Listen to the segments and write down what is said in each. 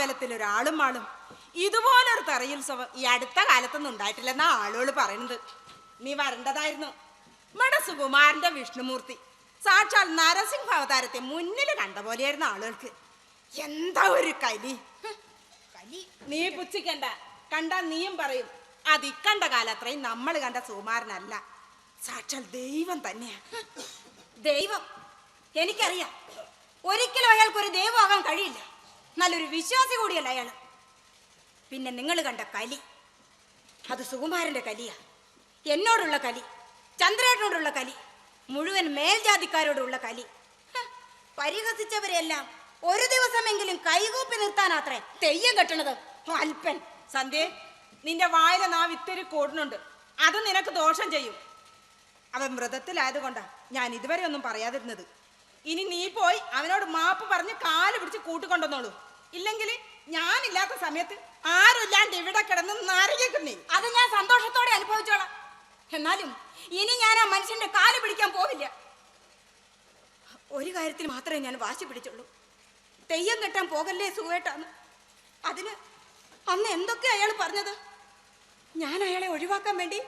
അമ്പലത്തിൽ ഒരാളും ആളും ഇതുപോലൊരു തെറയുത്സവം ഈ അടുത്ത കാലത്തൊന്നും ഉണ്ടായിട്ടില്ലെന്നാ ആളുകൾ പറയുന്നത് നീ വരേണ്ടതായിരുന്നു. നമ്മുടെ സുകുമാരന്റെ വിഷ്ണുമൂർത്തി സാക്ഷാൽ നരസിംഹ അവതാരത്തെ മുന്നിൽ കണ്ട പോലെയായിരുന്നു ആളുകൾക്ക്. എന്താ ഒരു കലി? കലി? നീ പുച്ഛിക്കണ്ട. കണ്ട നീയും പറയും. അത് ഇക്കണ്ട കാലത്രയും നമ്മൾ കണ്ട സുകുമാരനല്ല. സാക്ഷാൽ ദൈവം തന്നെയാ. ദൈവം. എനിക്കറിയാം. ഒരിക്കലും അയാൾക്കൊരു ദൈവമാകാൻ കഴിയില്ല. നല്ലൊരു വിശ്വാസി കൂടിയല്ല അയാൾ പിന്നെ നിങ്ങൾ കണ്ട കലി. അത് സുകുമാരന്റെ കലിയാ. എന്നോടുള്ള കലി. ചന്ദ്രേട്ടനോടുള്ള കലി. മുഴുവൻ മേൽജാതിക്കാരോടുള്ള കലി. പരിഹസിച്ചവരെല്ലാം ഒരു ദിവസമെങ്കിലും കൈകൂപ്പി നിർത്താനാത്രേ തെയ്യം കെട്ടണത്. അല്പൻ സന്ധ്യ നിന്റെ വായിലെ നാവ് ഇത്തിരി കൂടുന്നുണ്ട്. അത് നിനക്ക് ദോഷം ചെയ്യും. അവൻ വ്രതത്തിലായതുകൊണ്ടാ ഞാൻ ഇതുവരെ ഒന്നും പറയാതിരുന്നത്. ഇനി നീ പോയി അവനോട് മാപ്പ് പറഞ്ഞ് കാൽ പിടിച്ച് കൂട്ടിക്കൊണ്ടുവന്നോളൂ. ഇല്ലെങ്കിൽ ഞാനില്ലാത്ത സമയത്ത് ആരുമില്ലാണ്ട് ഇവിടെ കിടന്ന് നരകിക്കുന്നേ അത് ഞാൻ സന്തോഷത്തോടെ അനുഭവിച്ചോളാം. എന്നാലും ഇനി ഞാൻ ആ മനുഷ്യന്റെ കാൽ പിടിക്കാൻ പോവില്ല. ഒരു കാര്യത്തിൽ മാത്രമേ ഞാൻ വാശി പിടിച്ചുള്ളൂ. തെയ്യം കെട്ടാൻ പോകല്ലേ സുഖേട്ടാന്ന് അതിന് അന്ന് എന്തൊക്കെ അയാൾ പറഞ്ഞത്? ഞാൻ അയാളെ ഒഴിവാക്കാൻ വേണ്ടി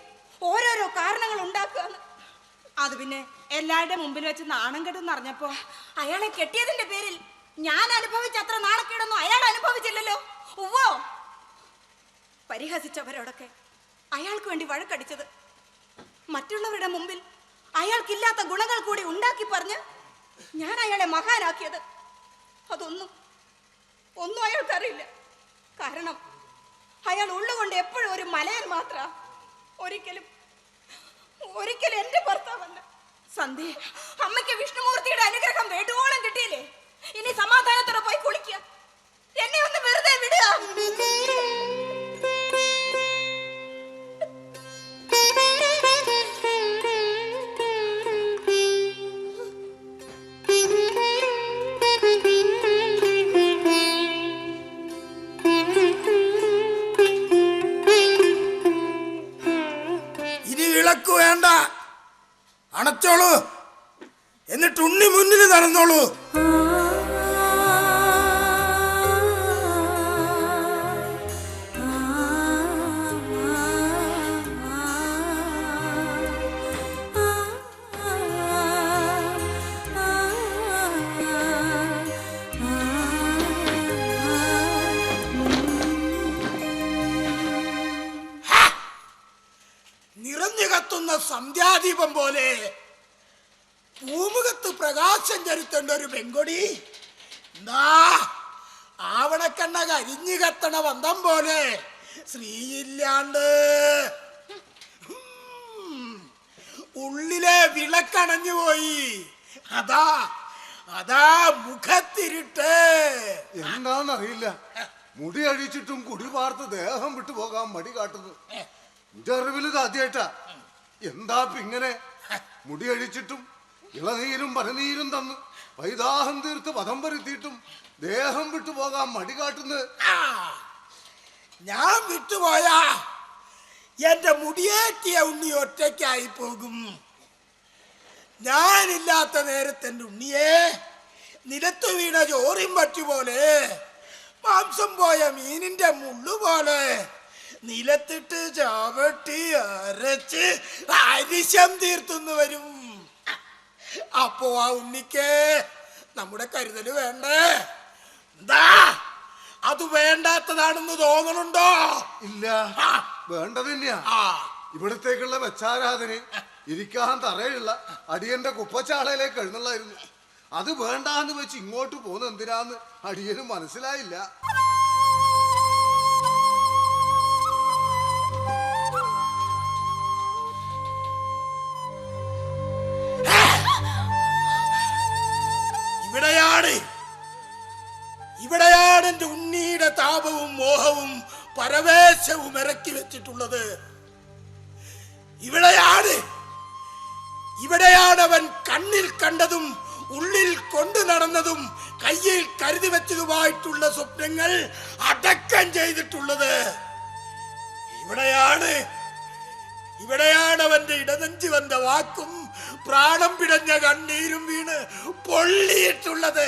ഓരോരോ കാരണങ്ങൾ ഉണ്ടാക്കുകയാണ്. അത് പിന്നെ എല്ലാവരുടെ മുമ്പിൽ വെച്ച് നാണം കെട്ടെന്ന് അറിഞ്ഞപ്പോ അയാളെ കെട്ടിയതിന്റെ പേരിൽ ഞാൻ അനുഭവിച്ച അത്ര നാണക്കേടൊന്നും അയാൾ അനുഭവിച്ചില്ലല്ലോ. ഉവ്വോ. പരിഹസിച്ചവരോടൊക്കെ അയാൾക്ക് വേണ്ടി വഴക്കടിച്ചത്. മറ്റുള്ളവരുടെ മുമ്പിൽ അയാൾക്കില്ലാത്ത ഗുണങ്ങൾ കൂടി ഉണ്ടാക്കി പറഞ്ഞ് ഞാൻ അയാളെ മഹാനാക്കിയത്. അതൊന്നും ഒന്നും അയാൾക്കറിയില്ല. കാരണം അയാൾ ഉള്ളുകൊണ്ട് എപ്പോഴും ഒരു മലയൻ മാത്ര. ഒരിക്കലും ഒരിക്കലും എന്റെ ഭർത്താവല്ല. സന്ധ്യ അമ്മയ്ക്ക് വിഷ്ണുമൂർത്തിയുടെ അനുഗ്രഹം വേണ്ടുവോളം കിട്ടിയില്ലേ? ഇനി സമാധാനത്തോടെ പോയി കുളിക്കുക ഇനി വിളക്ക് വേണ്ട. അണച്ചോളൂ. എന്നിട്ട് ഉണ്ണി മുന്നിൽ നടന്നോളൂ. സന്ധ്യാദീപം പോലെ. ഭൂമുഖത്ത് പ്രകാശം ചെലുത്തേണ്ട ഒരു പെങ്കൊടി. ആവണക്കണ്ണ കരിഞ്ഞു കത്തണ വന്തം പോലെ. ശ്രീയില്ലാണ്ട്. ഉള്ളിലെ വിളക്കണഞ്ഞു പോയി. അതാ അതാ മുഖത്തിരിട്ട്. എന്താന്നറിയില്ല മുടി അഴിച്ചിട്ടും കുടി പാർത്ത് ദേഹം വിട്ടു പോകാൻ മടി കാട്ടുന്നു. എന്റെ അറിവിൽ ഇത് ആദ്യമായിട്ടാ എന്താ ഇങ്ങനെ മുടി അഴിച്ചിട്ടും ഇളനീരും പരനീരും തന്നു വൈദാഹം തീർത്ത് പദം വരുത്തിയിട്ടും ദേഹം വിട്ടു പോകാൻ മടി കാട്ടുന്നത് ഞാൻ വിട്ടുപോയാ എന്റെ മുടിയേറ്റിയ ഉണ്ണി ഒറ്റയ്ക്കായി പോകും. ഞാനില്ലാത്ത നേരത്തെ ഉണ്ണിയേ നിലത്ത് വീണ ചോറിൻ പറ്റുപോലെ മാംസം പോയ മീനിന്റെ മുള്ളു പോലെ നിലത്തിട്ട് ചാവട്ടി അരച്ച് അരിശം തീർത്തുന്നു വരും. അപ്പോ ആ ഉണ്ണിക്ക് നമ്മുടെ കരുതൽ വേണ്ടേ? എന്താ? അത് വേണ്ടാത്തതാണെന്ന് തോന്നണുണ്ടോ? ഇല്ല. വേണ്ടതില്ല. ഇവിടത്തേക്കുള്ള വെച്ചാരാധന ഇരിക്കാൻ തറയുള്ള അടിയന്റെ കുപ്പച്ചാളയിലേക്ക് എഴുന്നള്ളായിരുന്നു. അത് വേണ്ടാന്ന് വെച്ച് ഇങ്ങോട്ട് പോകുന്ന എന്തിനാന്ന് അടിയന് മനസ്സിലായില്ല. ഇവിടെയാണ്. ഇവിടെയാണ് എന്റെ ഉണ്ണിയുടെ താപവും മോഹവും പരവേശവും ഇറക്കി വെച്ചിട്ടുള്ളത്. ഇവിടെയാണ്. ഇവിടെയാണ് അവൻ കണ്ണിൽ കണ്ടതും ഉള്ളിൽ കൊണ്ടു നടന്നതും കയ്യിൽ കരുതി വെച്ചതുമായിട്ടുള്ള സ്വപ്നങ്ങൾ അടക്കം ചെയ്തിട്ടുള്ളത്. ഇവിടെയാണ്. ഇവിടെയാണ് അവന്റെ ഇടനെഞ്ചി വന്ന വാക്കും പ്രാണം പിടഞ്ഞ കണ്ണീരും വീണ് പൊള്ളിയിട്ടുള്ളത്.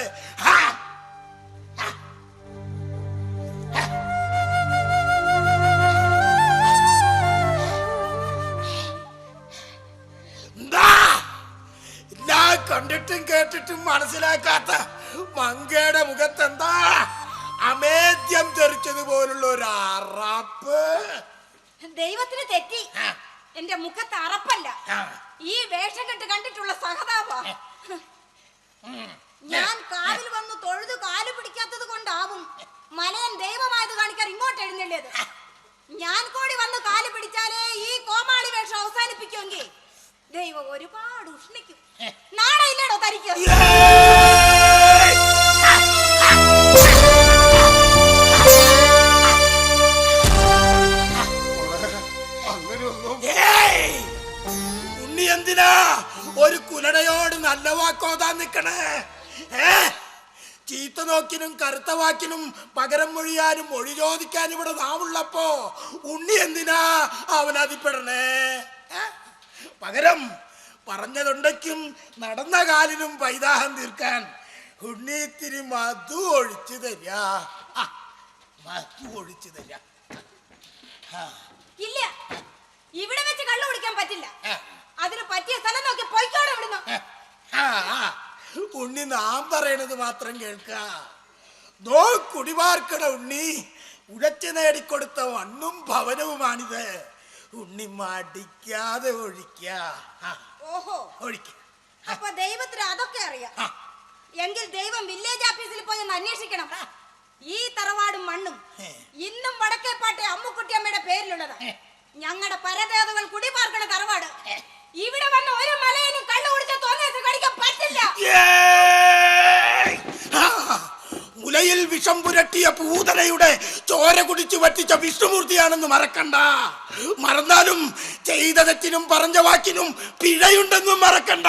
കണ്ടിട്ടും കേട്ടിട്ടും മനസ്സിലാക്കാത്ത മങ്കയുടെ മുഖത്തെന്താ? അമേദ്യം തെറിച്ചതുപോലുള്ള ഒരു അറാപ്പ്. ദൈവത്തിന് തെറ്റി. എന്റെ മുഖത്ത് അറപ്പല്ല. ഈ വേഷം കെട്ട് കണ്ടിട്ടുള്ള സഹതാപ. ഞാൻ കാവിൽ വന്ന് തൊഴുതു കാൽ പിടിക്കാത്തത് കൊണ്ടാവും മലയൻ ദൈവമായത് കാണിക്കാൻ ഇങ്ങോട്ട് എഴുന്നള്ളിയത്. ഞാൻ കൂടി വന്ന് കാൽ പിടിച്ചാലേ ഈ കോമാളി വേഷം അവസാനിപ്പിക്കുമെങ്കിൽ ദൈവം ഒരുപാട് ഉഷ്ണിക്കും. ചീത്ത നോക്കിനും കറുത്ത വാക്കിനും പകരം മൊഴിയാനും മൊഴി ചോദിക്കാനും ഇവിടെ നാവുള്ളപ്പോ ഉണ്ണി എന്തിനാ ഏ? പകരം പറഞ്ഞതുണ്ടെക്കും നടന്ന കാലിനും പൈതാഹം തീർക്കാൻ ഉണ്ണി ഇത്തിരി മധു ഒഴിച്ചു തരാ മധു ഒഴിച്ചു തരാ ഇല്ല. ഇവിടെ വെച്ച് കള്ളു കുടിക്കാൻ പറ്റില്ല. അതിന് പറ്റിയ സ്ഥലം നോക്കി പോയിക്കോടെ ഇവിടുന്ന്. ഉണ്ണി നാം പറയണത് മാത്രം കേൾക്ക നോ കുടിവാർക്കട ഉണ്ണി ഉഴച്ചു നേടിക്കൊടുത്ത മണ്ണും ഭവനവുമാണിത്. ഉണ്ണി മടിക്കാതെ ഒഴിക്ക. ഓഹോ. ഒഴിക്ക. അപ്പൊ ദൈവത്തിന് അതൊക്കെ അറിയാം. എങ്കിൽ ദൈവം വില്ലേജ് ഓഫീസിൽ പോയി ഒന്ന് അന്വേഷിക്കണം. ഈ തറവാടും മണ്ണും. ഇന്നും വടക്കേപ്പാട്ടെ അമ്മുക്കുട്ടിയമ്മയുടെ പേരിലുള്ളത്. ഏ. ഞങ്ങളുടെ പരദേവതകൾ കുടിപാർക്കണ തറവാട് ഏ. ഇവിടെ വന്ന ഒരു മലയിലും കള്ളു കുടിച്ച തോന്നിയത് കടിക്കാൻ പറ്റില്ല ഏയ്! ആ, മുലയിൽ വിഷം പുരട്ടിയ പൂതനയുടെ ചോര കുടിച്ചു വറ്റിച്ച വിഷ്ണുമൂർത്തിയാണെന്ന് മറക്കണ്ട. മറന്നാലും ചെയ്ത തെറ്റിനും പറഞ്ഞ വാക്കിനും പിഴയുണ്ടെന്നും മറക്കണ്ട.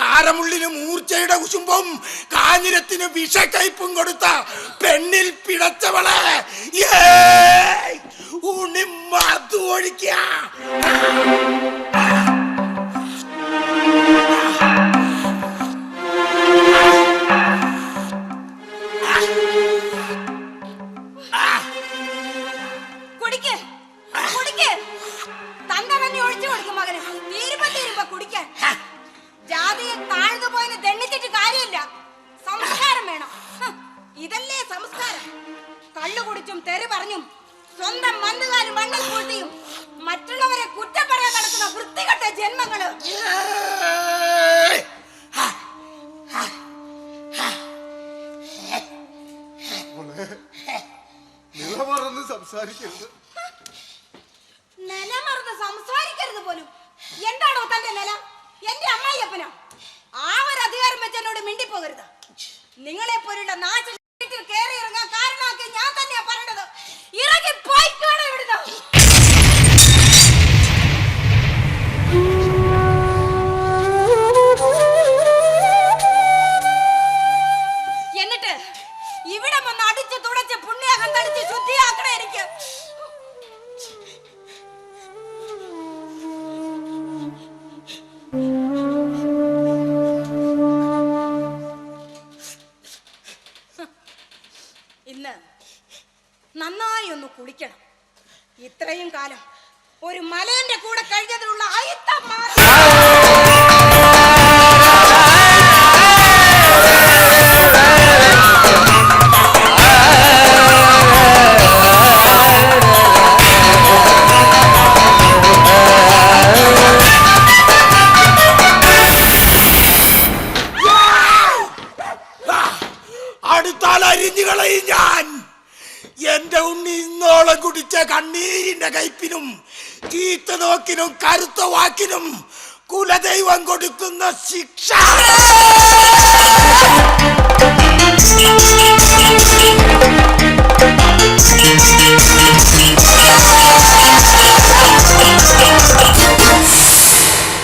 കാരമുള്ളിന് മൂർച്ചയുടെ കുശുംബവും കാഞ്ഞിരത്തിന് വിഷക്കയ്പും കൊടുത്ത പെണ്ണിൽ പിടച്ചവളെ. ഏ ഉണിമതു ഒഴിക്ക. സ്വന്തം മണ്ണുകാലും മണ്ണിൽ പൂഴ്ത്തിയും മറ്റുള്ളവരെ കുറ്റം പറയാൻ നടക്കുന്ന വൃത്തികെട്ട ജന്മങ്ങൾ. നിലമറന്ന് സംസാരിക്കരുത്. നിലമറന്ന് സംസാരിക്കരുത് പോലും. എന്താണോ തന്റെ നില? എന്റെ അമ്മായിയപ്പനോ. ആ ഒരു അധികാരം വെച്ച് എന്നോട് മിണ്ടിപ്പോകരുത്. നിങ്ങളെ പോലുള്ള നാട്ടിൽ കയറി ഇറങ്ങാൻ കാരണമാക്കി ഞാൻ തന്നെയാ പറഞ്ഞത് ഇറങ്ങി പോയിക്കോണം ഇവിടുന്ന് എന്നിട്ട് ഇവിടെ വന്ന് അടിച്ച് തുടച്ച് പുണ്യാകം തടിച്ച് ശുദ്ധിയാക്കണം എനിക്ക് ഇന്ന് നന്നായി ഒന്ന് കുളിക്കണം. ഇത്രയും കാലം ഒരു മലേന്റെ കൂടെ കഴിഞ്ഞതിലുള്ള അയിത്തം വാക്കിനും ചീത്ത നോക്കിനും കരുത്ത വാക്കിനും കുലദൈവം കൊടുക്കുന്ന ശിക്ഷ.